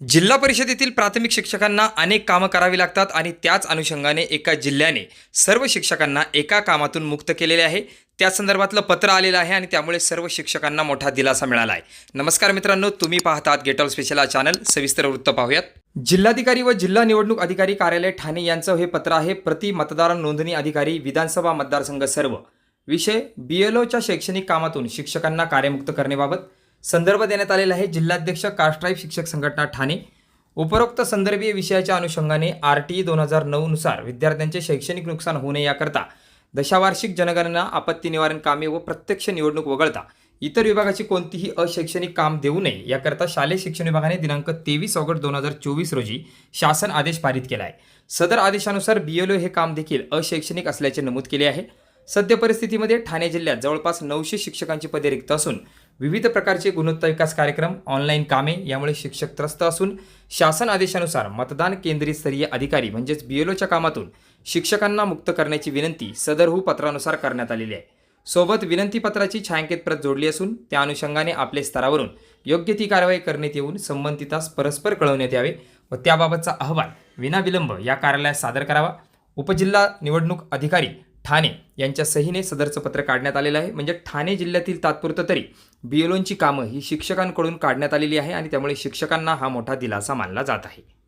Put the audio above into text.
जिल्हा परिषदेतील प्राथमिक शिक्षकांना अनेक कामं करावी लागतात आणि त्याच अनुषंगाने एका जिल्ह्याने सर्व शिक्षकांना एका कामातून मुक्त केलेले आहे. त्या संदर्भातलं पत्र आलेलं आहे आणि त्यामुळे सर्व शिक्षकांना मोठा दिलासा मिळाला आहे नमस्कार मित्रांनो तुम्ही पाहतात गेटॉल स्पेशल हा चॅनल. सविस्तर वृत्त पाहूयात. जिल्हाधिकारी व जिल्हा निवडणूक अधिकारी कार्यालय ठाणे यांचं हे पत्र आहे. प्रति मतदार नोंदणी अधिकारी विधानसभा मतदारसंघ सर्व. विषय बीएलओच्या शैक्षणिक कामातून शिक्षकांना कार्यमुक्त करण्याबाबत. संदर्भ देण्यात आलेला आहे जिल्हाध्यक्ष कास्ट्राईब शिक्षक संघटना ठाणे. उपरोक्त संदर्भीय विषयाच्या अनुषंगाने आर टी दोन हजार नऊनुसार विद्यार्थ्यांचे शैक्षणिक नुकसान होऊ नये याकरता दशावार्षिक जनगणना आपत्ती निवारण कामे व प्रत्यक्ष निवडणूक वगळता इतर विभागाची कोणतीही अशैक्षणिक काम देऊ नये याकरता शालेय शिक्षण विभागाने दिनांक तेवीस ऑगस्ट दोन हजार चोवीस रोजी शासन आदेश पारित केला आहे सदर आदेशानुसार बीएलओ हे काम देखील अशैक्षणिक असल्याचे नमूद केले आहे. सद्य परिस्थितीमध्ये ठाणे जिल्ह्यात जवळपास नऊशे शिक्षकांची पदे रिक्त असून विविध प्रकारचे गुणवत्ता विकास कार्यक्रम ऑनलाईन कामे यामुळे शिक्षक त्रस्त असून शासन आदेशानुसार मतदान केंद्रीय स्तरीय अधिकारी म्हणजेच बीएलओच्या कामातून शिक्षकांना मुक्त करण्याची विनंती सदरहू पत्रानुसार करण्यात आलेली आहे. सोबत विनंतीपत्राची छायांकित प्रत जोडली असून त्या अनुषंगाने आपले स्तरावरून योग्य ती कारवाई करण्यात येऊन संबंधितास परस्पर कळवण्यात यावे व त्याबाबतचा अहवाल विनाविलंब या कार्यालयात सादर करावा. उपजिल्हा निवडणूक अधिकारी ठाणे यांच्या सहीने सदरचं पत्र काढण्यात आलेलं आहे. म्हणजे ठाणे जिल्ह्यातील तात्पुरतं तरी बीएलओंची कामं ही शिक्षकांकडून काढण्यात आलेली आहे आणि त्यामुळे शिक्षकांना हा मोठा दिलासा मानला जात आहे.